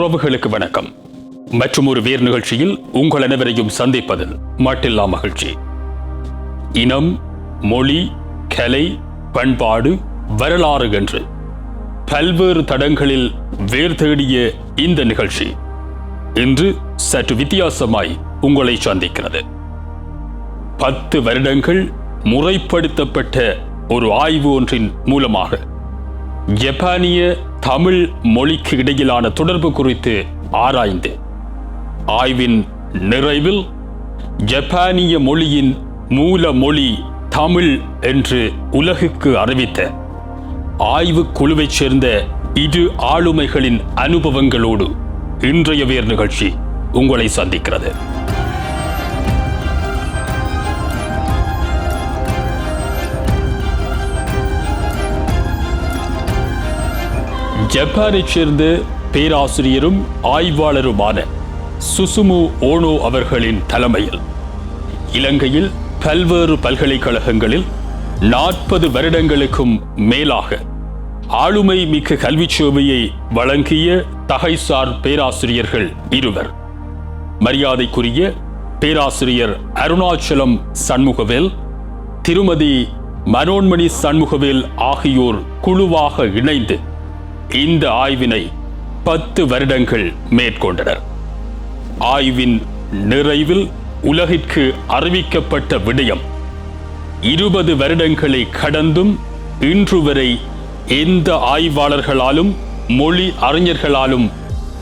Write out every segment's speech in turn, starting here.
உறவுகளுக்கு வணக்கம். மற்றும் ஒரு வேர் நிகழ்ச்சியில் உங்கள் அனைவரையும் சந்திப்பதில் மட்டில்லா மகிழ்ச்சி. இனம் மொழி கலை பண்பாடு வரலாறு என்று பல்வேறு தடங்களில் வேர் தேடிய இந்த நிகழ்ச்சி இன்று சற்று வித்தியாசமாய் உங்களை சந்திக்கிறது. பத்து வருடங்கள் முறைப்படுத்தப்பட்ட ஒரு ஆய்வு ஒன்றின் மூலமாக ஜப்பானிய தமிழ் மொழிக்கு இடையிலான தொடர்பு குறித்து ஆராய்ந்து ஆய்வின் நிறைவில் ஜப்பானிய மொழியின் மூல மொழி தமிழ் என்று உலகுக்கு அறிவித்த ஆய்வு குழுவைச் சேர்ந்த இரு ஆளுமைகளின் அனுபவங்களோடு இன்றைய வேர் நிகழ்ச்சி உங்களை சந்திக்கிறது. ஜப்பானைச் சேர்ந்த பேராசிரியரும் ஆய்வாளருமான சுசுமு ஓனோ அவர்களின் தலைமையில் இலங்கையில் பல்வேறு பல்கலைக்கழகங்களில் நாற்பது வருடங்களுக்கும் மேலாக ஆளுமை மிக்க கல்விச் சேவையை வழங்கிய தகைசார் பேராசிரியர்கள் இருவர். மரியாதைக்குரிய பேராசிரியர் அருணாச்சலம் சண்முகவேல் திருமதி மனோன்மணி சண்முகவேல் ஆகியோர் குழுவாக இணைந்து இந்த ஆய்வினை பத்து வருடங்கள் மேற்கொண்டனர். ஆய்வின் நிறைவில் உலகிற்கு அறிவிக்கப்பட்ட விடயம் இருபது வருடங்களை கடந்தும் இன்று வரை எந்த ஆய்வாளர்களாலும் மொழி அறிஞர்களாலும்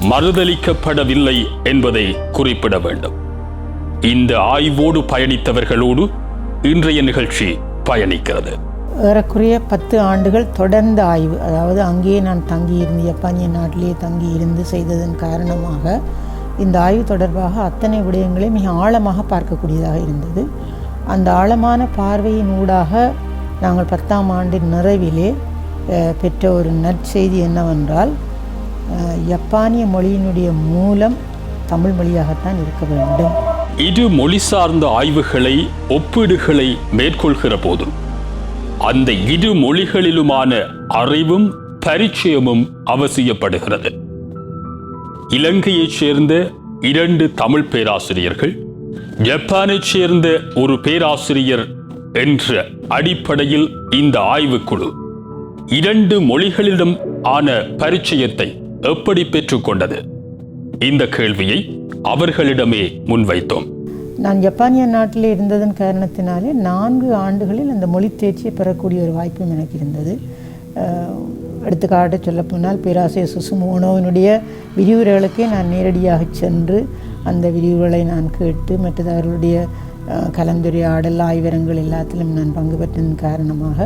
மறுதளிக்கப்படவில்லை என்பதை குறிப்பிட வேண்டும். இந்த ஆய்வோடு பயணித்தவர்களோடு இன்றைய நிகழ்ச்சி பயணிக்கிறது. ஏறக்குறைய பத்து ஆண்டுகள் தொடர்ந்த ஆய்வு. அதாவது அங்கேயே நான் தங்கியிருந்து ஜப்பானிய நாட்டிலேயே தங்கியிருந்து செய்ததன் காரணமாக இந்த ஆய்வு தொடர்பாக அத்தனை விடயங்களை மிக ஆழமாக பார்க்கக்கூடியதாக இருந்தது. அந்த ஆழமான பார்வையின் ஊடாக நாங்கள் பத்தாம் ஆண்டின் நிறைவிலே பெற்ற ஒரு நற்செய்தி என்னவென்றால் ஜப்பானிய மொழியினுடைய மூலம் தமிழ் மொழியாகத்தான் இருக்க வேண்டும். இரு மொழி சார்ந்த ஆய்வுகளை ஒப்பீடுகளை மேற்கொள்கிற போது அந்த இரு மொழிகளிலுமான அறிவும் பரிச்சயமும் அவசியப்படுகிறது. இலங்கையைச் சேர்ந்த இரண்டு தமிழ் பேராசிரியர்கள் ஜப்பானைச் சேர்ந்த ஒரு பேராசிரியர் என்ற அடிப்படையில் இந்த ஆய்வுக்குழு இரண்டு மொழிகளிலும் ஆன பரிச்சயத்தை எப்படி பெற்றுக்கொண்டது இந்த கேள்வியை அவர்களிடமே முன்வைத்தோம். நான் ஜப்பானிய நாட்டில் இருந்ததன் காரணத்தினாலே நான்கு ஆண்டுகளில் அந்த மொழி தேர்ச்சியை பெறக்கூடிய ஒரு வாய்ப்பும் எனக்கு இருந்தது. அஹ், எடுத்துக்காட்டு சொல்லப்போனால் பேராசிரியர் சுசுமோனோவினுடைய விரிவுரைகளுக்கே நான் நேரடியாக சென்று அந்த விரிவுரைகளை நான் கேட்டு மற்றது அவர்களுடைய கலந்துரையாடல் ஆய்வரங்கள் எல்லாத்திலும் நான் பங்கு பெற்றதன் காரணமாக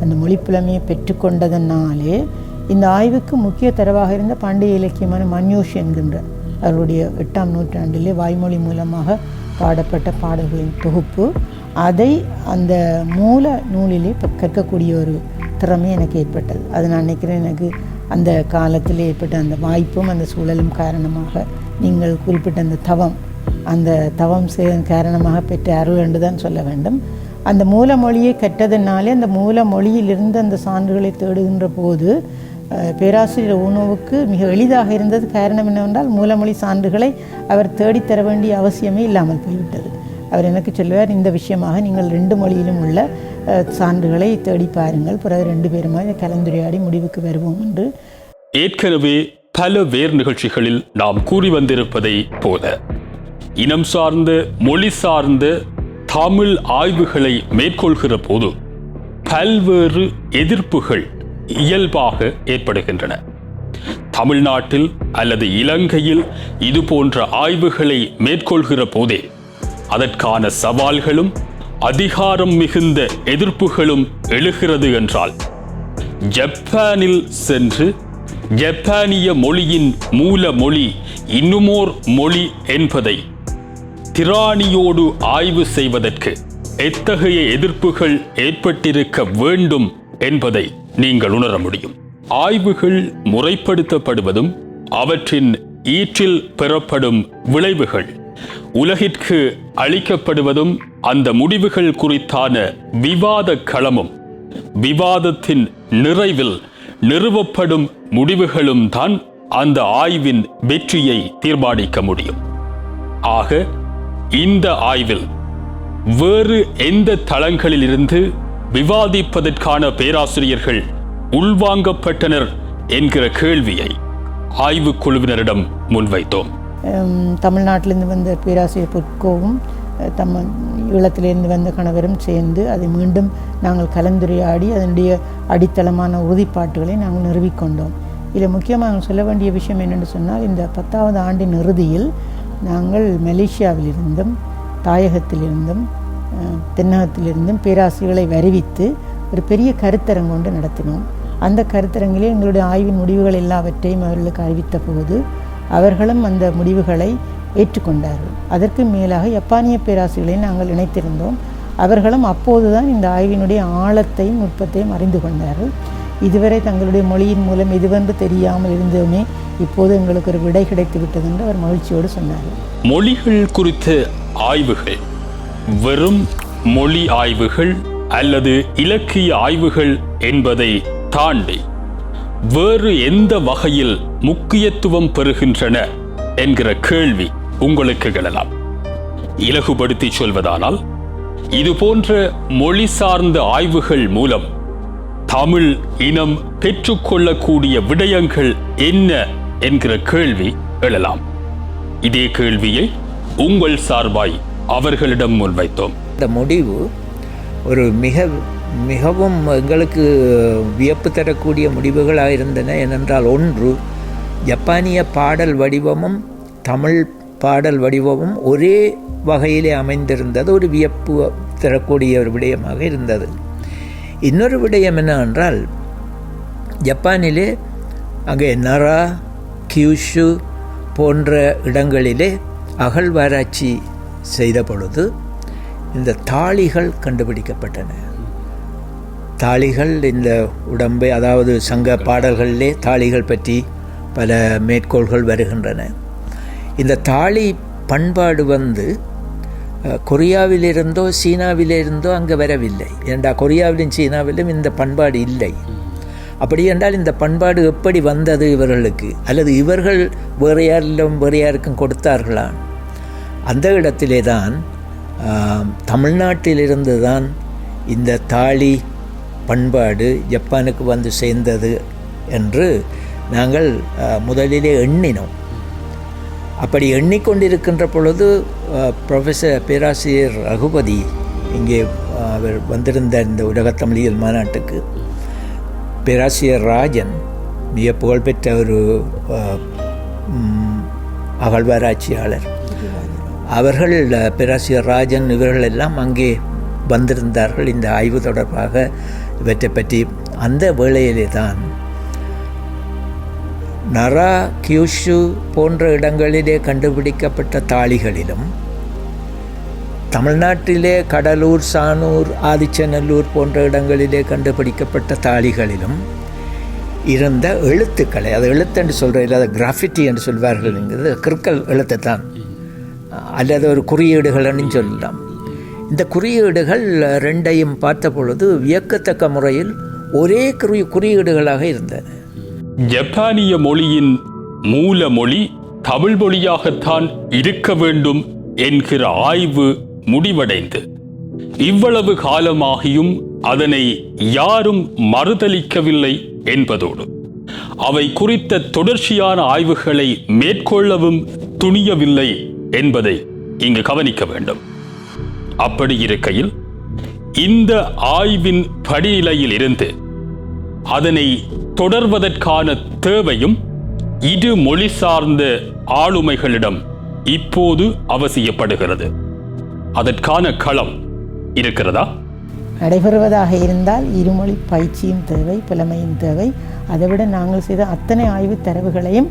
அந்த மொழிப்புலமையை பெற்றுக்கொண்டதனாலே இந்த ஆய்வுக்கு முக்கிய தரவாக இருந்த பாண்டிய இலக்கியமான மன்யூஷ் என்கின்ற அவருடைய எட்டாம் நூற்றாண்டிலே வாய்மொழி மூலமாக பாடப்பட்ட பாடல்களின் தொகுப்பு. அதை அந்த மூல நூலிலே கற்கக்கூடிய ஒரு திறமை எனக்கு ஏற்பட்டது. அது நான் நினைக்கிறேன் எனக்கு அந்த காலத்தில் ஏற்பட்ட அந்த வாய்ப்பும் அந்த சூழலும் காரணமாக நீங்கள் குறிப்பிட்ட அந்த தவம் அந்த தவம் செய்வதன் காரணமாக பெற்ற அருள் என்று தான் சொல்ல வேண்டும். அந்த மூல மொழியை கற்றதனாலே அந்த மூல மொழியிலிருந்து அந்த சான்றுகளை தேடுகின்ற போது பேராசிரியர் ஊனோவுக்கு மிக எளிதாக இருந்தது காரணம் என்னவென்றால் மூலமொழி சான்றுகளை அவர் தேடித்தர வேண்டிய அவசியமே இல்லாமல் போய்விட்டது. அவர் எனக்கு சொல்லுவார் இந்த விஷயமாக நீங்கள் ரெண்டு மொழியிலும் உள்ள சான்றுகளை தேடி பாருங்கள். பிறகு ரெண்டு பேருமா கலந்துரையாடி முடிவுக்கு வருவோம் என்று ஏற்கனவே பல வேர் நிகழ்ச்சிகளில் நாம் கூறி வந்திருப்பதை போல இனம் சார்ந்த மொழி சார்ந்த தமிழ் ஆய்வுகளை மேற்கொள்கிற போது பல்வேறு எதிர்ப்புகள் இயல்பாக ஏற்படுகின்றன. தமிழ்நாட்டில் அல்லது இலங்கையில் இது போன்ற ஆய்வுகளை மேற்கொள்கிற போதே அதற்கான சவால்களும் அதிகாரம் மிகுந்த எதிர்ப்புகளும் எழுகிறது என்றால் ஜப்பானில் சென்று ஜப்பானிய மொழியின் மூல மொழி இன்னுமோர் மொழி என்பதை திராணியோடு ஆய்வு செய்வதற்கு எத்தகைய எதிர்ப்புகள் ஏற்பட்டிருக்க வேண்டும் என்பதை நீங்கள் உணர முடியும். ஆய்வுகள் முறைப்படுத்தப்படுவதும் அவற்றின் ஈற்றில் பெறப்படும் விளைவுகள் உலகிற்கு அளிக்கப்படுவதும் அந்த முடிவுகள் குறித்தான விவாத களமும் விவாதத்தின் நிறைவில் நிறுவப்படும் முடிவுகளும் தான் அந்த ஆய்வின் வெற்றியை தீர்மானிக்க முடியும். ஆக இந்த ஆய்வில் வேறு எந்த தளங்களிலிருந்து விவாதிப்பதற்கான பேராசிரியர்கள் உள்வாங்கப்பட்டனர் என்கிற கேள்வியை ஆய்வுக் குழுவினரிடம் முன்வைத்தோம். தமிழ்நாட்டிலிருந்து வந்த பேராசிரியர் புட்கோவும் தம் தம்ம ஈழத்திலிருந்து வந்த கணவரும் சேர்ந்து அதை மீண்டும் நாங்கள் கலந்துரையாடி அதனுடைய அடித்தளமான உறுதிப்பாட்டுகளை நாங்கள் நிறுவிக்கொண்டோம் இதில் முக்கியமாக நாங்கள் சொல்ல வேண்டிய விஷயம் என்னென்னு சொன்னால் இந்த பத்தாவது ஆண்டின் இறுதியில் நாங்கள் மலேசியாவிலிருந்தும் தாயகத்திலிருந்தும் தென்னகத்திலிருந்தும் பேராசிரியர்களை வருவித்து ஒரு பெரிய கருத்தரங்கு கொண்டு நடத்தினோம். அந்த கருத்தரங்கிலே எங்களுடைய ஆய்வின் முடிவுகள் எல்லாவற்றையும் அவர்களுக்கு அறிவித்த போது அவர்களும் அந்த முடிவுகளை ஏற்றுக்கொண்டார்கள். அதற்கு மேலாக ஜப்பானிய பேராசிரியர்களை நாங்கள் இணைத்திருந்தோம். அவர்களும் அப்போதுதான் இந்த ஆய்வினுடைய ஆழத்தையும் நுட்பத்தையும் அறிந்து கொண்டார்கள். இதுவரை தங்களுடைய மொழியின் மூலம் எதுவென்று தெரியாமல் இருந்தோமே இப்போது எங்களுக்கு ஒரு விடை கிடைத்து விட்டது என்று அவர் மகிழ்ச்சியோடு சொன்னார் மொழிகள் குறித்த ஆய்வுகள். வெறும் மொழி ஆய்வுகள் அல்லது இலக்கிய ஆய்வுகள் என்பதை தாண்டி வேறு எந்த வகையில் முக்கியத்துவம் பெறுகின்றன என்கிற கேள்வி உங்களுக்கு எழலாம். இலகுபடுத்தி சொல்வதானால் இது போன்ற மொழி சார்ந்த ஆய்வுகள் மூலம் தமிழ் இனம் பெற்றுக்கொள்ளக்கூடிய விடயங்கள் என்ன என்கிற கேள்வி எழலாம். இதே கேள்வியை உங்கள் சார்பாய் அவர்களிடம் முன்வைத்தோம் இந்த முடிவு ஒரு மிக மிகவும் எங்களுக்கு வியப்பு தரக்கூடிய முடிவுகளாக இருந்தன. ஏனென்றால் ஒன்று ஜப்பானிய பாடல் வடிவமும் தமிழ் பாடல் வடிவமும் ஒரே வகையிலே அமைந்திருந்தது. ஒரு வியப்பு தரக்கூடிய ஒரு விடயமாக இருந்தது. இன்னொரு விடயம் என்னவென்றால் ஜப்பானிலே அங்கே நரா கியூஷு போன்ற இடங்களிலே அகழ்வாராய்ச்சி செய்த பொழுது இந்த தாளிகள் கண்டுபிடிக்கப்பட்டன. தாளிகள் இந்த உடம்பை அதாவது சங்க பாடல்களிலே தாளிகள் பற்றி பல மேற்கோள்கள் வருகின்றன. இந்த தாளி பண்பாடு வந்து கொரியாவிலிருந்தோ சீனாவிலிருந்தோ அங்கே வரவில்லை. ஏண்டா கொரியாவிலும் சீனாவிலும் இந்த பண்பாடு இல்லை. அப்படி என்றால் இந்த பண்பாடு எப்படி வந்தது இவர்களுக்கு? அல்லது இவர்கள் வேறு யாரிலும் வேறு யாருக்கும் கொடுத்தார்களா? அந்த இடத்திலே தான் தமிழ்நாட்டிலிருந்து தான் இந்த தாலி பண்பாடு ஜப்பானுக்கு வந்து சேர்ந்தது என்று நாங்கள் முதலிலே எண்ணினோம். அப்படி எண்ணிக்கொண்டிருக்கின்ற பொழுது ப்ரொஃபஸர் பேராசிரியர் ரகுபதி இங்கே அவர் வந்திருந்த இந்த உலகத்தமிழியல் மாநாட்டுக்கு பேராசிரியர் ராஜன் மிக புகழ்பெற்ற ஒரு அகழ்வாராய்ச்சியாளர். அவர்கள் பேராசிரியர் ராஜன் இவர்கள் எல்லாம் அங்கே வந்திருந்தார்கள். இந்த ஆய்வு தொடர்பாக இவற்றை பற்றி அந்த வேளையிலே தான் நரா கியூஷு போன்ற இடங்களிலே கண்டுபிடிக்கப்பட்ட தாளிகளிலும் தமிழ்நாட்டிலே கடலூர் சானூர் ஆதிச்சநல்லூர் போன்ற இடங்களிலே கண்டுபிடிக்கப்பட்ட தாளிகளிலும் இருந்த எழுத்துக்களை அது எழுத்து என்று சொல்கிற அது கிராஃபிட்டி என்று சொல்வார்கள்ங்கிறது கிறுக்கல் எழுத்து தான். அல்லது ஒரு குறியீடுகள்னு சொல்லலாம். இந்த குறியீடுகள் ரெண்டையும் பார்த்த பொழுது வியக்கத்தக்க முறையில் ஒரே குறி குறியீடுகளாக இருந்தன. ஜப்பானிய மொழியின் மூல மொழி தமிழ் மொழியாகத்தான் இருக்க வேண்டும் என்கிற ஆய்வு முடிவடைந்து இவ்வளவு காலமாகியும் அதனை யாரும் மறுதலிக்கவில்லை என்பதோடு அவை குறித்த தொடர்ச்சியான ஆய்வுகளை மேற்கொள்ளவும் துணியவில்லை என்பதை இங்கு கவனிக்க வேண்டும். அப்படி இருக்கையில் இந்த ஆய்வின் படிநிலையில் இருந்து அதனை தொடர்வதற்கான தேவையும் இரு மொழி சார்ந்த ஆளுமைகளிடம் இப்போது அவசியப்படுகிறது. அதற்கான களம் இருக்கிறதா? நடைபெறுவதாக இருந்தால் இருமொழி பயிற்சியும் தேவை புலமையும் தேவை. அதைவிட நாங்கள் செய்த அத்தனை ஆய்வுத் தரவுகளையும்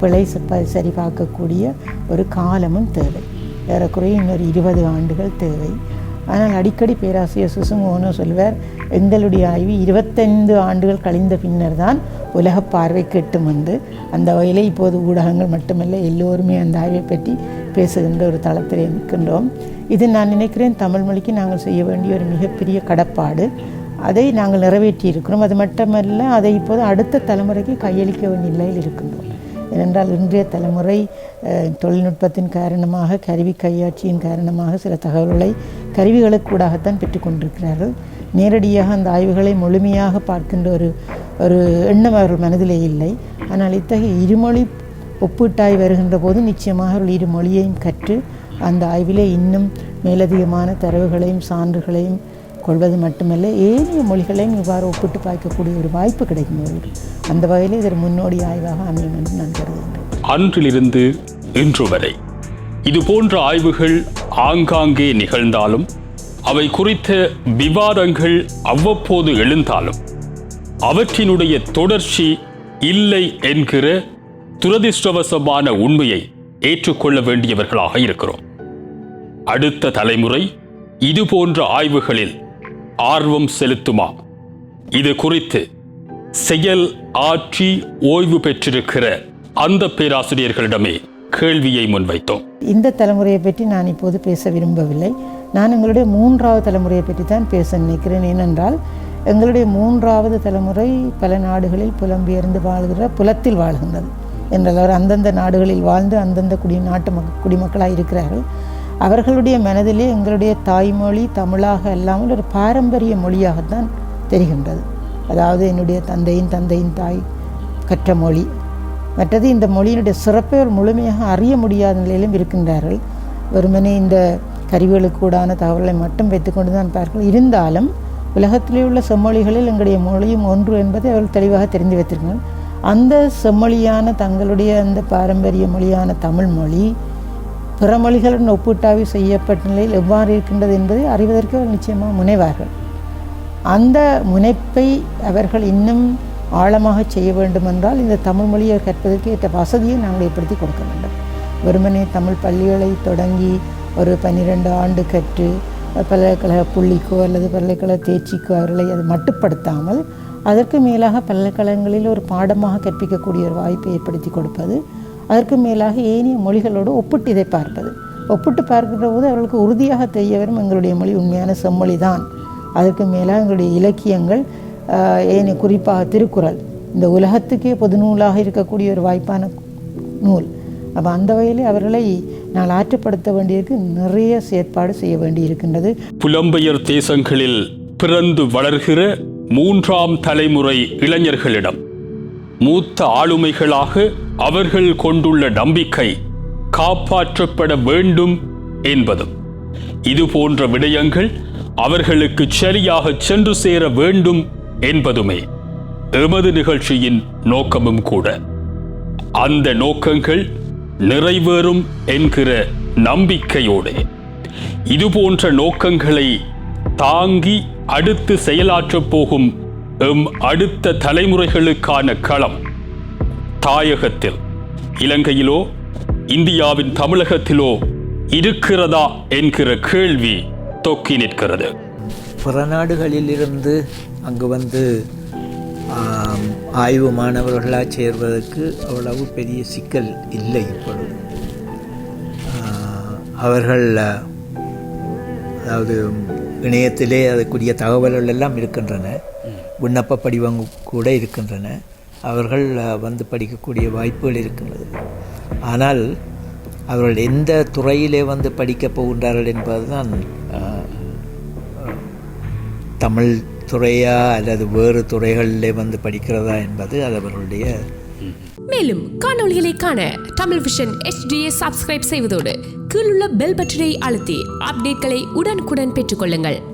பிழை ச- சரி பார்க்கக்கூடிய ஒரு காலமும் தேவை. ஏறக்குறைய இன்னொரு இருபது ஆண்டுகள் தேவை. ஆனால் அடிக்கடி பேராசிரியர் சுசுமோனோ சொல்வார் எங்களுடைய ஆய்வு இருபத்தைந்து ஆண்டுகள் கழிந்த பின்னர் தான் உலக பார்வை கெட்டும் வந்து அந்த வகையில் இப்போது ஊடகங்கள் மட்டுமல்ல எல்லோருமே அந்த ஆய்வை பற்றி பேசுகின்ற ஒரு தளத்தில் இருக்கின்றோம் இது நான் நினைக்கிறேன் தமிழ் மொழிக்கு நாங்கள் செய்ய வேண்டிய ஒரு மிகப்பெரிய கடப்பாடு. அதை நாங்கள் நிறைவேற்றி இருக்கிறோம் அது மட்டுமல்ல அதை இப்போது அடுத்த தலைமுறைக்கு கையளிக்க வேண்டிய நிலையில் இருக்கின்றோம். ஏனென்றால் இன்றைய தலைமுறை தொழில்நுட்பத்தின் காரணமாக கருவி கையாட்சியின் காரணமாக சில தகவல்களை கருவிகளுக்கூடாகத்தான் பெற்றுக்கொண்டிருக்கிறார்கள் நேரடியாக அந்த ஆய்வுகளை முழுமையாக பார்க்கின்ற ஒரு ஒரு எண்ணம் அவர்கள் மனதிலே இல்லை. ஆனால் இத்தகைய இருமொழி ஒப்பீட்டாய் வருகின்ற போது நிச்சயமாக அவர்கள் இரு மொழியையும் கற்று அந்த ஆய்விலே இன்னும் மேலதிகமான தரவுகளையும் சான்றுகளையும் கொள்வது மட்டுமல்ல ஏனைய மொழிகளையும் இவ்வாறு ஒப்பிட்டு பார்க்கக்கூடிய ஒரு வாய்ப்பு கிடைக்கும் அவர்களுக்கு அந்த வகையில் இது முன்னோடி ஆய்வாக அமையும் என்று நான் கருதுகிறேன் அன்றிலிருந்து இன்று வரை இது போன்ற ஆய்வுகள் ஆங்காங்கே நிகழ்ந்தாலும் அவை குறித்த விவாதங்கள் அவ்வப்போது எழுந்தாலும் அவற்றினுடைய தொடர்ச்சி இல்லை என்கிற துரதிர்ஷ்டவசமான உண்மையை ஏற்றுக்கொள்ள வேண்டியவர்களாக இருக்கிறோம். அடுத்த தலைமுறை இது போன்ற ஆய்வுகளில் ஆர்வம் செலுத்துமா? இது குறித்து செயல் ஆற்றி ஓய்வு பெற்றிருக்கிற அந்த பேராசிரியர்களிடமே கேள்வியை முன்வைத்தோம். இந்த தலைமுறையை பற்றி நான் இப்போது பேச விரும்பவில்லை. நான் எங்களுடைய மூன்றாவது தலைமுறையை பற்றி தான் பேச நினைக்கிறேன். ஏனென்றால் எங்களுடைய மூன்றாவது தலைமுறை பல நாடுகளில் புலம்பெயர்ந்து வாழ்கிற புலத்தில் வாழ்கின்றது. என்றவர் அந்தந்த நாடுகளில் வாழ்ந்து அந்தந்த குடி நாட்டு மக் குடிமக்களாக இருக்கிறார்கள். அவர்களுடைய மனதிலே எங்களுடைய தாய்மொழி தமிழாக அல்லாமல் ஒரு பாரம்பரிய மொழியாகத்தான் தெரிகின்றது. அதாவது என்னுடைய தந்தையின் தந்தையின் தாய் கற்ற மொழி. மற்றது இந்த மொழியினுடைய சிறப்பை ஒரு முழுமையாக அறிய முடியாத நிலையிலும் இருக்கின்றார்கள். வெறுமனே இந்த கருவிகளுக்கூடான தகவல்களை மட்டும் வைத்துக்கொண்டு தான் பார்க்கலாம் இருந்தாலும் உலகத்திலே உள்ள செம்மொழிகளில் எங்களுடைய மொழியும் ஒன்று என்பதை அவர்கள் தெளிவாக தெரிந்து வைத்திருக்கிறார்கள். அந்த செம்மொழியான தங்களுடைய அந்த பாரம்பரிய மொழியான தமிழ் மொழி பிற மொழிகளுடன் ஒப்பீட்டாய்வு செய்யப்பட்ட நிலையில் எவ்வாறு இருக்கின்றது என்பதை அறிவதற்கு அவர் நிச்சயமாக முனைவார்கள். அந்த முனைப்பை அவர்கள் இன்னும் ஆழமாக செய்ய வேண்டுமென்றால் இந்த தமிழ் மொழியை கற்பதற்கு ஏற்ற வசதியை நாங்கள் ஏற்படுத்தி கொடுக்க வேண்டும். வெறுமனே தமிழ் பள்ளிகளை தொடங்கி ஒரு பன்னிரெண்டு ஆண்டு கற்று பல்கலைக்கழக புள்ளிக்கோ அல்லது பல்கலைக்கழக தேர்ச்சிக்கோ அவர்களை அது மட்டுப்படுத்தாமல் அதற்கு மேலாக பல்கலைக்கழகங்களில் ஒரு பாடமாக கற்பிக்கக்கூடிய ஒரு வாய்ப்பை ஏற்படுத்தி கொடுப்பது அதற்கு மேலாக ஏனைய மொழிகளோடு ஒப்பிட்டு இதை பார்ப்பது. ஒப்பிட்டு பார்க்கிற போது அவர்களுக்கு உறுதியாக தெரிய வரும் எங்களுடைய மொழி உண்மையான செம்மொழி தான் அதற்கு மேலாக எங்களுடைய இலக்கியங்கள் ஏனைய குறிப்பாக திருக்குறள். இந்த உலகத்துக்கே பொது நூலாக இருக்கக்கூடிய ஒரு வாய்ப்பான நூல். அப்போ அந்த வகையிலே அவர்களை நான் ஆற்றுப்படுத்த வேண்டியிருக்கு நிறைய செயற்பாடு செய்ய வேண்டியிருக்கின்றது. புலம்பெயர் தேசங்களில் பிறந்து வளர்கிற மூன்றாம் தலைமுறை இளைஞர்களிடம் மூத்த ஆளுமைகளாக அவர்கள் கொண்டுள்ள நம்பிக்கை காப்பாற்றப்பட வேண்டும் என்பதும். இது போன்ற விடயங்கள் அவர்களுக்கு சரியாக சென்று சேர வேண்டும் என்பதுமே எமது நிகழ்ச்சியின் நோக்கமும் கூட. அந்த நோக்கங்கள் நிறைவேறும் என்கிற நம்பிக்கையோடு. இது போன்ற நோக்கங்களை தாங்கி அடுத்து செயலாற்றப் போகும் எம் அடுத்த தலைமுறைகளுக்கான களம். தாயகத்தில் இலங்கையிலோ இந்தியாவின் தமிழகத்திலோ இருக்கிறதா என்கிற கேள்வி தொக்கி நிற்கிறது. பிற நாடுகளிலிருந்து அங்கு வந்து ஆய்வு மாணவர்களாக சேர்வதற்கு அவ்வளவு பெரிய சிக்கல் இல்லை இப்பொழுது. அவர்கள் அதாவது இணையத்திலே அதுக்குரிய தகவல்கள் எல்லாம் இருக்கின்றன. விண்ணப்ப படிவம் கூட இருக்கின்றன. அவர்கள் வந்து படிக்கக்கூடிய வாய்ப்புகள் இருக்கின்றது. ஆனால் அவர்கள் எந்த துறையிலே வந்து படிக்கப் போகின்றார்கள் என்பதுதான் தமிழ் துறையா அல்லது வேறு துறைகளிலே வந்து படிக்கிறதா என்பது அது அவர்களுடைய மேலும் காணொளிகளை காண தமிழ் விஷன் எச்டியை சப்ஸ்கிரைப் செய்வதோடு கீழுள்ள பெல் பட்டனை அழுத்தி அப்டேட்களை உடனுக்குடன் பெற்றுக்கொள்ளுங்கள்.